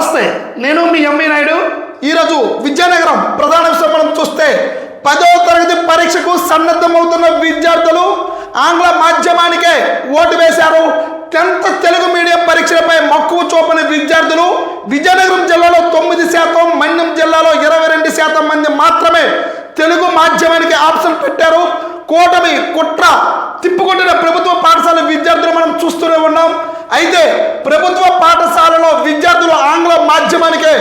నమస్తే నేను మీ ఎంవి నాయుడు. ఈరోజు విద్యానగరం ప్రధాన విషయం మనం చూస్తే పదవ తరగతి పరీక్షకు సన్నద్ధమవుతున్న విద్యార్థులు ఆంగ్ల మాధ్యమానికే ఓటు వేశారు. టెన్త్ తెలుగు మీడియం పరీక్షలపై మక్కువ చూపని విద్యార్థులు విజయనగరం జిల్లాలో తొమ్మిది శాతం మన్యం జిల్లాలో ఇరవై రెండు శాతం మంది మాత్రమే తెలుగు మాధ్యమానికి ఆప్షన్ పెట్టారు. కూటమి కుట్ర తిప్పుకొట్టిన ప్రభుత్వ పాఠశాల విద్యార్థులు మనం చూస్తూనే ఉన్నాం. అయితే ప్రభుత్వ పాఠశాలలో విద్యార్థులు ఆంగ్ల మాధ్యమానికే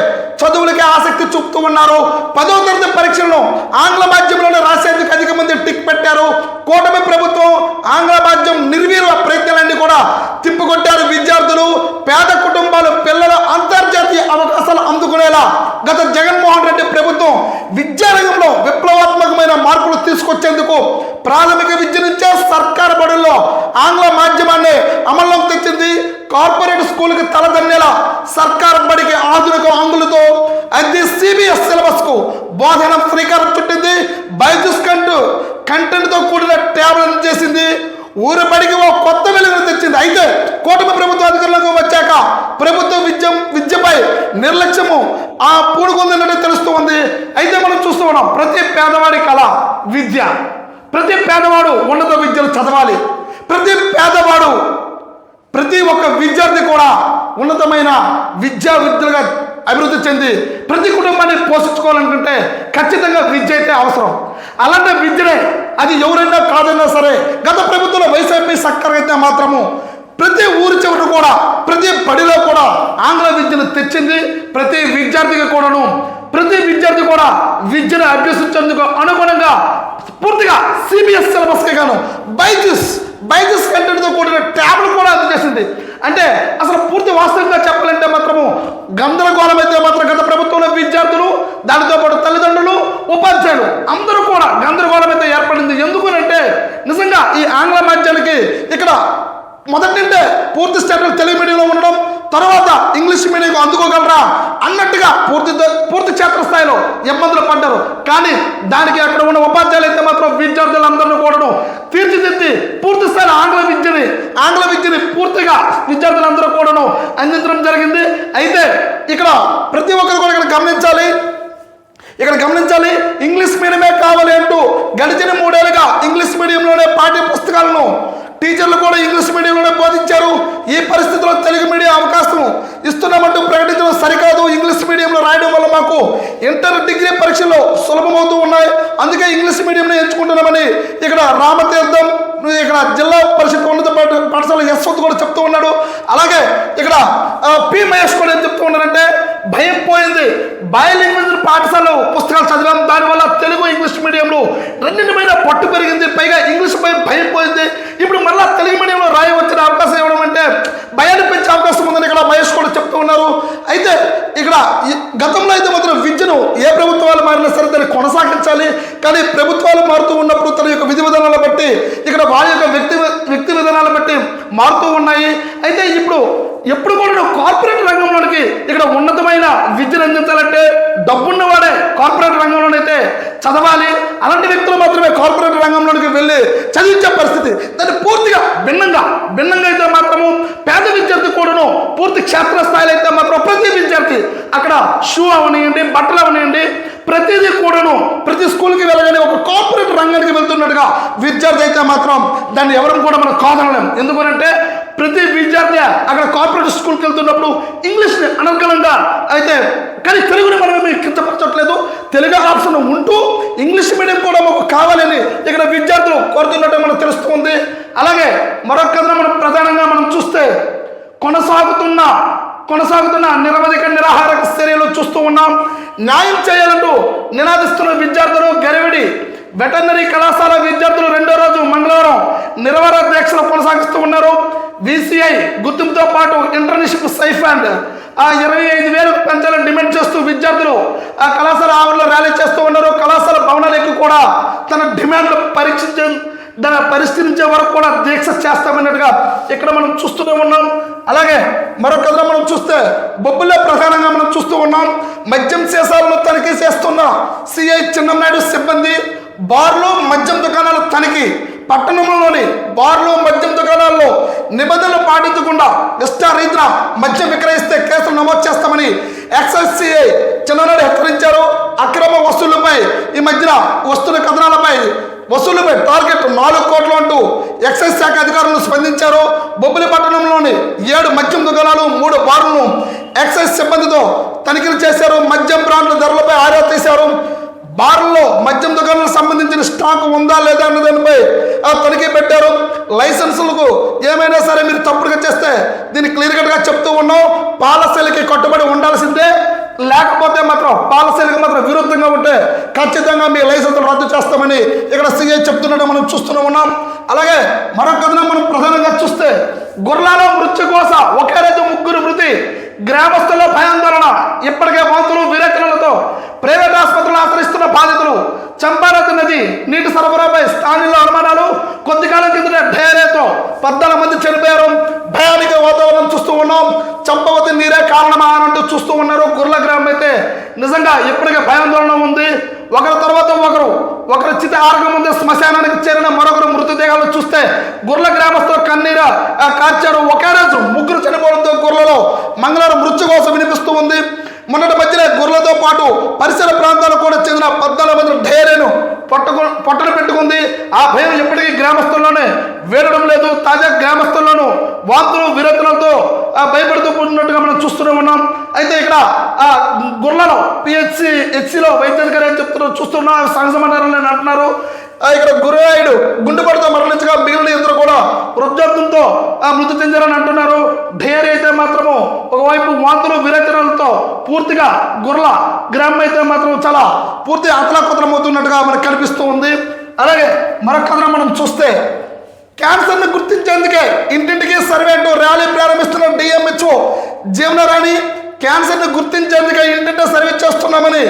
చదువులకే ఆసక్తి చూపుతూ ఉన్నారు. పదో తరగతి పరీక్షలను ఆంగ్ల మాధ్యమంలోనే రాసేందుకు అధిక మంది టిక్ పెట్టారు. కూటమి ప్రభుత్వం ఆంగ్ల మాధ్యమం నిర్వీర్య ప్రయత్నాలన్నీ కూడా తిప్పికొట్టారు. విద్యార్థులు పేద కుటుంబాలు పిల్లల అంతర్జాతీయ అవకాశాలు గత జగన్మోహన్ రెడ్డి ప్రభుత్వం విద్యారంగంలో విప్లవాత్మకమైన మార్పులు తీసుకొచ్చేందుకు ప్రాథమిక విద్య నుంచే సర్కార్ బడుల్లో ఆంగ్ల మాధ్యమాన్ని అమల్లోకి తెచ్చింది కార్పొరేట్ స్కూల్కి తలదన్నేలా సర్కార్ బడికి ఆధునిక ఆంగ్లతో అది సిబిఎస్ సిలబస్కు బోధన శ్రీకారం చుట్టింది. బైజుస్ కంటూ కంటెంట్తో కూడిన ట్యాబ్లను చేసింది. ఊరి బడికి ఓ కొత్త వెలుగును తెచ్చింది. అయితే కూటమి ప్రభుత్వ అధికారులకు వచ్చాక ప్రభుత్వ విద్య విద్యపై నిర్లక్ష్యము ఆ పూడుకుందన్నట్టు తెలుస్తూ ఉంది. అయితే మనం చూస్తూ ఉన్నాం ప్రతి పేదవాడి కళ విద్య. ప్రతి పేదవాడు ఉన్నత విద్యను చదవాలి. ప్రతి పేదవాడు ప్రతి ఒక్క విద్యార్థి కూడా ఉన్నతమైన విద్యా విద్యలుగా అభివృద్ధి చెంది ప్రతి కుటుంబాన్ని పోషించుకోవాలనుకుంటే ఖచ్చితంగా విద్య అయితే అవసరం. అలాంటి విద్యనే అది ఎవరైనా కాదన్నా సరే గత ప్రభుత్వంలో వైసీపీ సక్కర్ అయితే మాత్రము ప్రతి ఊరి చివరి కూడా ప్రతి బడిలో కూడా ఆంగ్ల విద్యను తెచ్చింది ప్రతి విద్యార్థికి కూడాను. ప్రతి విద్యార్థి కూడా విద్యను అభ్యసించేందుకు అనుగుణంగా పూర్తిగా సిబిఎస్ సిలబస్కే గాను బైజుస్ బైజుస్ కంటెంట్తో కూడిన ట్యాబ్లు కూడా అందజేసింది. అంటే అసలు పూర్తి వాస్తవంగా చెప్పాలంటే మాత్రము గందరగోళం అయితే మాత్రం గత ప్రభుత్వంలో విద్యార్థులు దానితో పాటు తల్లిదండ్రులు ఉపాధ్యాయులు అందరూ కూడా గందరగోళం అయితే ఏర్పడింది. ఎందుకనంటే నిజంగా ఈ ఆంగ్ల మాధ్యానికి ఇక్కడ మొదటి నుండే పూర్తి స్టేట్లో తెలుగు మీడియంలో ఉండడం తర్వాత ఇంగ్లీష్ మీడియంకు అందుకోగలరా? అన్నట్టుగా పూర్తి పూర్తి క్షేత్రస్థాయిలో ఇబ్బందులు పడ్డారు. కానీ దానికి అక్కడ ఉన్న ఉపాధ్యాయులు అయితే మాత్రం విద్యార్థులందరినీ కూడాను తీర్చిదిద్ది పూర్తి స్థాయిలో ఆంగ్ల విద్యని ఆంగ్ల విద్యని పూర్తిగా విద్యార్థులందరూ కూడాను అందించడం జరిగింది. అయితే ఇక్కడ ప్రతి ఒక్కరు కూడా ఇక్కడ గమనించాలి. ఇక్కడ గమనించాలి ఇంగ్లీష్ మీడియమే కావాలి అంటూ గడిచిన మూడేళ్ళుగా ఇంగ్లీష్ మీడియంలోనే పాఠ్య పుస్తకాలను టీచర్లు కూడా ఇంగ్లీష్ మీడియంలోనే బోధించారు. ఈ పరిస్థితిలో తెలుగు మీడియం అవకాశం ఇస్తున్నామంటూ ప్రకటించడం సరికాదు. ఇంగ్లీష్ మీడియంలో రాయడం వల్ల మాకు ఇంటర్ డిగ్రీ పరీక్షలు సులభమవుతూ ఉన్నాయి. అందుకే ఇంగ్లీష్ మీడియంని ఎంచుకుంటున్నామని ఇక్కడ రామతీర్థం ఇక్కడ జిల్లా పరిషత్ ఉన్నత పాఠశాల యశ్వంత్ కూడా చెప్తూ ఉన్నాడు. అలాగే ఇక్కడ పి మహేష్ కూడా ఏం చెప్తూ ఉన్నారంటే భయం పోయింది. బయోలింగ్వేజ్ పాఠశాలలో పుస్తకాలు చదవడం దానివల్ల తెలుగు ఇంగ్లీష్ మీడియంలో రెండింటి మీద పట్టు పెరిగింది. పైగా ఇంగ్లీష్ పై భయం పోయింది. ఇప్పుడు మళ్ళీ తెలుగు మీడియంలో రాయవచ్చిన అవకాశం ఇవ్వడం అంటే భయాన్ని పెంచే అవకాశం ఉందని ఇక్కడ మహేష్ కూడా చెప్తూ ఉన్నారు అయితే ఇక్కడ గతంలో అయితే మాత్రం విద్యను ఏ ప్రభుత్వాలు మారినా సరే దాన్ని కొనసాగించాలి. కానీ ప్రభుత్వాలు మారుతూ ఉన్నప్పుడు తన యొక్క విధి విధానాలను బట్టి ఇక్కడ వారి యొక్క వ్యక్తి వ్యక్తి విధానాలను బట్టి మారుతూ ఉన్నాయి. అయితే ఇప్పుడు ఎప్పుడు కూడా కార్పొరేట్ రంగంలోనికి ఇక్కడ ఉన్నతమైన విద్యను అందించాలంటే డబ్బున్నవాడే కార్పొరేట్ రంగంలోనైతే చదవాలి. అలాంటి వ్యక్తులు మాత్రమే కార్పొరేట్ రంగంలోనికి వెళ్ళి చదివించే పరిస్థితి. దాన్ని పూర్తిగా భిన్నంగా భిన్నంగా అయితే మాత్రము పేద విద్యార్థి కూడాను పూర్తి క్షేత్రస్థాయిలో అయితే మాత్రం ప్రతి అక్కడ షూ అవనియండి బట్టలు అవనియండి. ప్రతిదీ కూడాను ప్రతి స్కూల్కి వెళ్ళగానే ఒక కార్పొరేట్ రంగానికి వెళ్తున్నట్టుగా విద్యార్థి అయితే మాత్రం దాన్ని ఎవరిని కూడా మనం కాదనలేం. ఎందుకంటే ప్రతి విద్యార్థి అక్కడ కార్పొరేట్ స్కూల్కి వెళ్తున్నప్పుడు ఇంగ్లీష్ని అనర్గలంగా అయితే కానీ తెలుగుని మనం కించపరచట్లేదు. తెలుగు ఆప్షన్ ఉంటూ ఇంగ్లీష్ మీడియం కూడా మాకు కావాలని ఇక్కడ విద్యార్థులు కోరుతున్నట్టు మనకు తెలుస్తుంది. అలాగే మరొక కథను మనం ప్రధానంగా మనం చూస్తే కొనసాగుతున్న కొనసాగుతున్న నిరవధిక నిరాహార చర్యలు చూస్తూ ఉన్నాం. న్యాయం చేయాలంటూ నినాదిస్తున్న విద్యార్థులు గరివిడి. వెటర్నరీ కళాశాల విద్యార్థులు రెండో రోజు మంగళవారం నిరవర దీక్షలు కొనసాగిస్తూ ఉన్నారు. విసిఐ గుర్తింపుతో పాటు ఇంటర్న్షిప్ అండ్ ఆ ఇరవై ఐదు వేలు పెంచాలని డిమాండ్ చేస్తూ విద్యార్థులు ఆ కళాశాల ఆవరణలో ర్యాలీ చేస్తూ ఉన్నారు. కళాశాల భవనాలకు కూడా తన డిమాండ్లు పరీక్షించే దాన్ని పరిశీలించే వరకు కూడా దీక్ష చేస్తామన్నట్టుగా ఇక్కడ మనం చూస్తూనే ఉన్నాం. అలాగే మరొక కథలో మనం చూస్తే బొబ్బులే ప్రధానంగా మనం చూస్తూ ఉన్నాం. మద్యం సీసాలను తనిఖీ చేస్తున్న సిఐ చిన్ననాయుడు సిబ్బంది బార్లు మద్యం దుకాణాలు తనిఖీ. పట్టణంలోని బార్లు మద్యం దుకాణాల్లో నిబంధనలు పాటించకుండా ఇష్టారీతిన మద్యం విక్రయిస్తే కేసులు నమోదు చేస్తామని ఎక్సైసిఐ చిన్ననాడు హెచ్చరించారు. అక్రమ వస్తువులపై ఈ మధ్యన వస్తువుల కథనాలపై వసూలుపై టార్గెట్ నాలుగు కోట్లు అంటూ ఎక్సైజ్ శాఖ అధికారులు స్పందించారు. బొబ్బిలి ఏడు మద్యం దుకాణాలు మూడు బార్లను ఎక్సైజ్ సిబ్బందితో తనిఖీలు చేశారు. మద్యం బ్రాండ్ల ధరలపై ఆరా తీశారు. బార్లో మద్యం దుకాణాలకు సంబంధించిన స్టాక్ ఉందా లేదా అన్న దానిపై తనిఖీ పెట్టారు. లైసెన్సులకు ఏమైనా సరే మీరు తప్పుడుగా చేస్తే దీన్ని క్లియర్ కట్గా చెప్తూ ఉన్నాం. పాలసీలకి కట్టుబడి ఉండాల్సిందే. లేకపోతే మాత్రం పాలసీలకు మాత్రం విరుద్ధంగా ఉంటే ఖచ్చితంగా మీ లైసెన్సులు రద్దు చేస్తామని ఇక్కడ సీఐ చెప్తున్నట్టు మనం చూస్తూనే ఉన్నాం. అలాగే మరొక కథనం మనం ప్రధానంగా చూస్తే గుర్రాలు మృత్యు కోస ఒకే ముగ్గురు మృతి. గ్రామస్తుల భయాందోళన. ఇప్పటికే వాంతులు విరేచనలతో ప్రైవేట్ ఆసుపత్రులు ఆశ్రయిస్తున్న బాధితులు. చంపానది నది నీటి సరఫరాపై స్థానిక అనుమానాలు. కొద్ది కాలం కిందట డయరేతో పద్నాలుగు మంది చనిపోయారు. భయానికి వాతావరణం చూస్తూ ఉన్నాం. చంపవతి నీరే కారణమా అని అంటూ చూస్తూ ఉన్నారు. గుర్ల గ్రామం అయితే నిజంగా ఇప్పటికే భయాందోళన ఉంది. ఒకరి తర్వాత ఒకరు ఒకరు చిత ఆరోగ్యం ముందు శ్మశానానికి చేరిన మరొకరు మృతదేహాలు చూస్తే గుర్ల గ్రామస్తులు కన్నీర ఆ, కార్చారు ఒకే రోజు ముగ్గురు చనిపోవడంతో గుర్రలో మంగళవారం మృత్యు కోసం వినిపిస్తూ ఉంది. మొన్నటి మధ్యనే గుర్రలతో పాటు పరిసర ప్రాంతాలకు కూడా చెందిన పద్నాలుగు మంది ఢేరేను పట్టుకు పొట్టలు పెట్టుకుంది. ఆ భయం ఎప్పటికీ గ్రామస్తుల్లోనే వేరడం లేదు. తాజా గ్రామస్తుల్లోనూ వాంతులు విరచనలతో భయపడుతూ ఉన్నట్టుగా మనం చూస్తూనే ఉన్నాం. అయితే ఇక్కడ ఆ గుర్లలో పిహెచ్సి హెచ్సిలో వైద్యాధికారి అని చెప్తున్నారు? చూస్తున్నా అని అంటున్నారు. ఆ, ఇక్కడ గురురాయుడు గుండెపడితో మరణించగా మిగిలిన ఇద్దరు కూడా వృద్ధాప్తంతో ఆ మృతి చెందారని అంటున్నారు. ఢేర్ అయితే మాత్రము ఒకవైపు వాంతులు విరచనలతో పూర్తిగా గుర్ల గ్రామం అయితే మాత్రం చాలా పూర్తి అతలాకుతలం అవుతున్నట్టుగా మనకు కనిపిస్తూ ఉంది. అలాగే మరొక కథనం మనం చూస్తే క్యాన్సర్ను గుర్తించేందుకే ఇంటింటికి సర్వే అంటూ ర్యాలీ ప్రారంభిస్తున్న డిఎంహెచ్ఓ జీవనరాణి క్యాన్సర్ను గుర్తించేందుకే ఇంటింటి సర్వే చేస్తున్నామని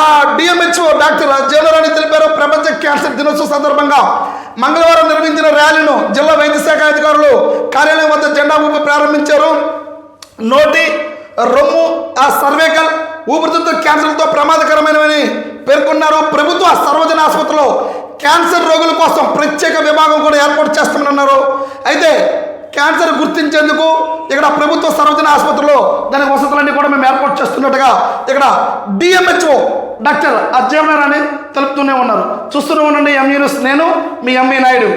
ఆ డిఎంహెచ్ఓ డాక్టర్ జీవనరాణి తెలిపారు. ప్రపంచ క్యాన్సర్ దినోత్సవం సందర్భంగా మంగళవారం నిర్వహించిన ర్యాలీను జిల్లా వైద్య శాఖ అధికారులు కార్యాలయం వద్ద జెండా ఊపి ప్రారంభించారు. నోటి రొమ్ము ఆ సర్వేకల్ ఊపిరితిత్తుల క్యాన్సర్లతో ప్రమాదకరమైనవని పేర్కొన్నారు. ప్రభుత్వ సర్వజన ఆసుపత్రిలో క్యాన్సర్ రోగుల కోసం ప్రత్యేక విభాగం కూడా ఏర్పాటు చేస్తామన్నారు అయితే క్యాన్సర్ గుర్తించేందుకు ఇక్కడ ప్రభుత్వ సర్వజన ఆసుపత్రిలో దాని వసతులన్నీ కూడా మేము ఏర్పాటు చేస్తున్నట్టుగా ఇక్కడ డిఎంహెచ్ఓ డాక్టర్ అజయనారాయణ తెలుపుతూనే ఉన్నారు. చూస్తూనే ఉండండి ఎంఈ నేను మీ ఎంఈ నాయుడు.